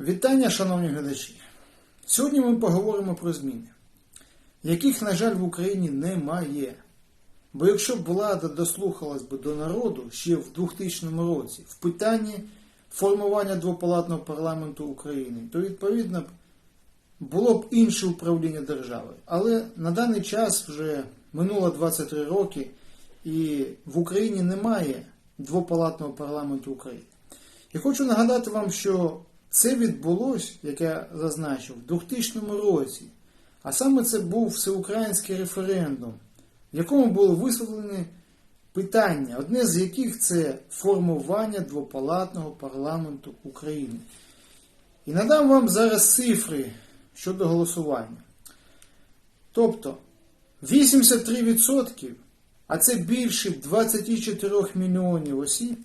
Вітання, шановні глядачі. Сьогодні ми поговоримо про зміни, яких, на жаль, в Україні немає. Бо якщо б влада дослухалась би до народу ще в 2000 році в питанні формування двопалатного парламенту України, то відповідно було б інше управління держави. Але на даний час вже минуло 23 роки, і в Україні немає двопалатного парламенту України. І хочу нагадати вам, що це відбулось, як я зазначив, в 2000 році. А саме це був всеукраїнський референдум, в якому були висловлені питання, одне з яких це формування двопалатного парламенту України. І надам вам зараз цифри щодо голосування. Тобто 83%, а це більше 24 мільйонів осіб,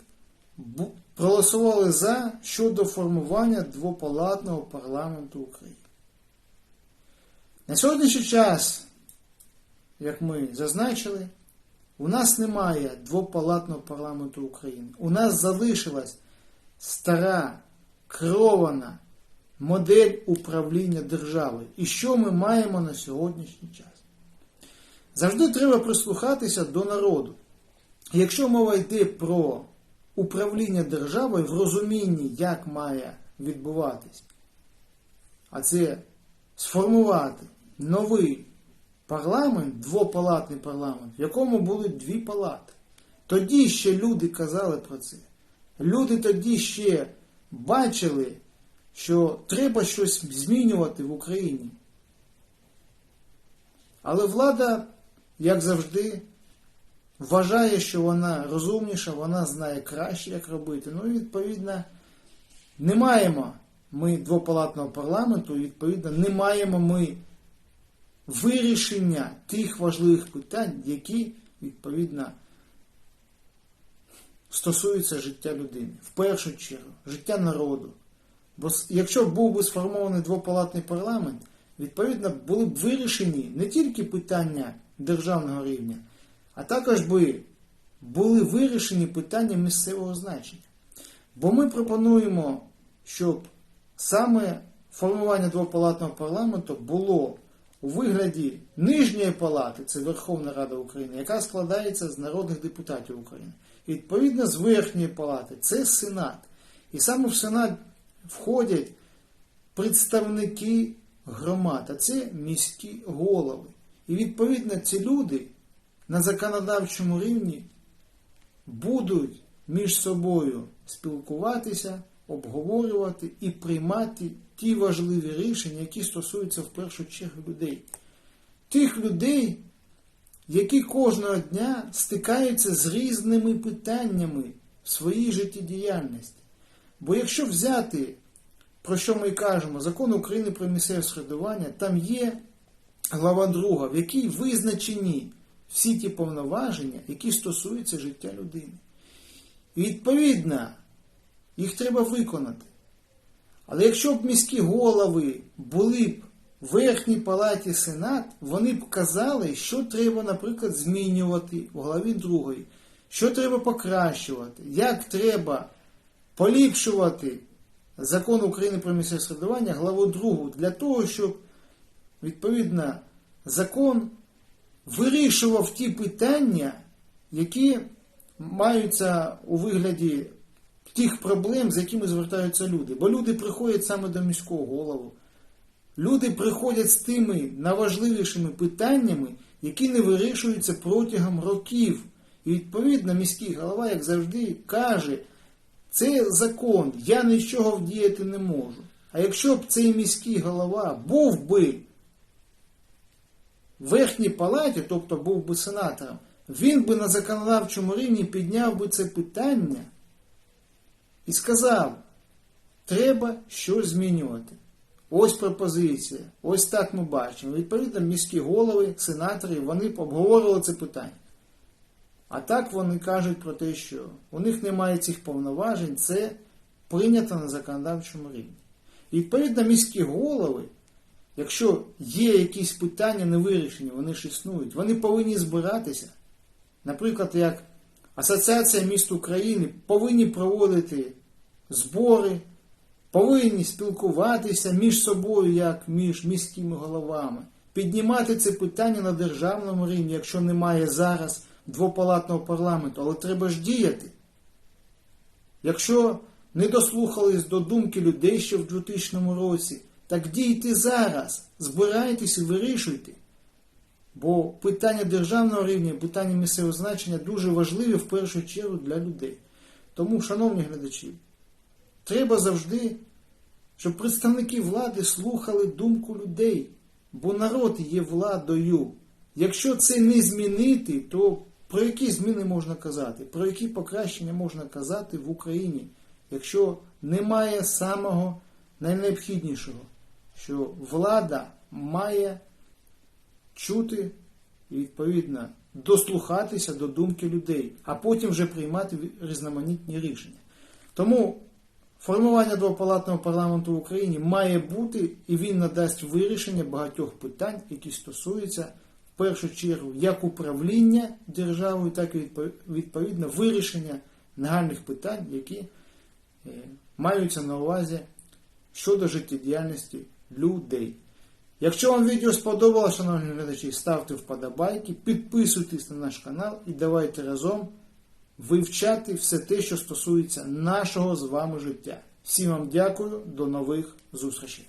проголосували за щодо формування двопалатного парламенту України. На сьогоднішній час, як ми зазначили, у нас немає двопалатного парламенту України. У нас залишилась стара, керована модель управління державою. І що ми маємо на сьогоднішній час? Завжди треба прислухатися до народу. Якщо мова йде про управління державою в розумінні, як має відбуватись, а це сформувати новий парламент, двопалатний парламент, в якому були дві палати. Тоді ще люди казали про це. Люди тоді ще бачили, що треба щось змінювати в Україні. Але влада, як завжди, вважає, що вона розумніша, вона знає краще, як робити. Ну і відповідно не маємо ми двопалатного парламенту, і, відповідно, не маємо ми вирішення тих важливих питань, які відповідно стосуються життя людини. В першу чергу, життя народу. Бо якщо був би сформований двопалатний парламент, відповідно були б вирішені не тільки питання державного рівня, а також би були вирішені питання місцевого значення. Бо ми пропонуємо, щоб саме формування двопалатного парламенту було у вигляді нижньої палати, це Верховна Рада України, яка складається з народних депутатів України. І відповідно з верхньої палати це Сенат. І саме в Сенат входять представники громад, а це міські голови. І відповідно ці люди на законодавчому рівні будуть між собою спілкуватися, обговорювати і приймати ті важливі рішення, які стосуються в першу чергу людей. Тих людей, які кожного дня стикаються з різними питаннями в своїй життєдіяльності. Бо якщо взяти, про що ми кажемо, закон України про місцеве середування, там є глава 2, в якій визначені всі ті повноваження, які стосуються життя людини. І відповідно, їх треба виконати. Але якщо б міські голови були б в верхній палаті Сенат, вони б казали, що треба, наприклад, змінювати у главі 2, що треба покращувати, як треба поліпшувати закон України про місцеве середування, главу 2, для того, щоб відповідно закон вирішував ті питання, які маються у вигляді тих проблем, з якими звертаються люди. Бо люди приходять саме до міського голову. Люди приходять з тими найважливішими питаннями, які не вирішуються протягом років. І відповідно міський голова, як завжди, каже, це закон, я нічого вдіяти не можу. А якщо б цей міський голова був би верхній палаті, тобто був би сенатором, він би на законодавчому рівні підняв би це питання і сказав, треба щось змінювати. Ось пропозиція, ось так ми бачимо. Відповідно, міські голови, сенатори, вони б обговорювали це питання. А так вони кажуть про те, що у них немає цих повноважень, це прийнято на законодавчому рівні. І відповідно, міські голови, якщо є якісь питання не вирішені, вони ж існують, вони повинні збиратися. Наприклад, як Асоціація міст України повинні проводити збори, повинні спілкуватися між собою, як між міськими головами, піднімати це питання на державному рівні, якщо немає зараз двопалатного парламенту, але треба ж діяти. Якщо не дослухались до думки людей ще в 2000 році, так дійте зараз, збирайтесь і вирішуйте. Бо питання державного рівня, питання місцевого значення дуже важливі в першу чергу для людей. Тому, шановні глядачі, треба завжди, щоб представники влади слухали думку людей, бо народ є владою. Якщо це не змінити, то про які зміни можна казати, про які покращення можна казати в Україні, якщо немає самого найнеобхіднішого, що влада має чути і відповідно дослухатися до думки людей, а потім вже приймати різноманітні рішення. Тому формування двопалатного парламенту в Україні має бути і він надасть вирішення багатьох питань, які стосуються в першу чергу як управління державою, так і відповідно вирішення нагальних питань, які е, маються на увазі щодо життєдіяльності людей. Якщо вам відео сподобалося, шановні глядачі, ставте вподобайки, підписуйтесь на наш канал і давайте разом вивчати все те, що стосується нашого з вами життя. Всім вам дякую, до нових зустрічей.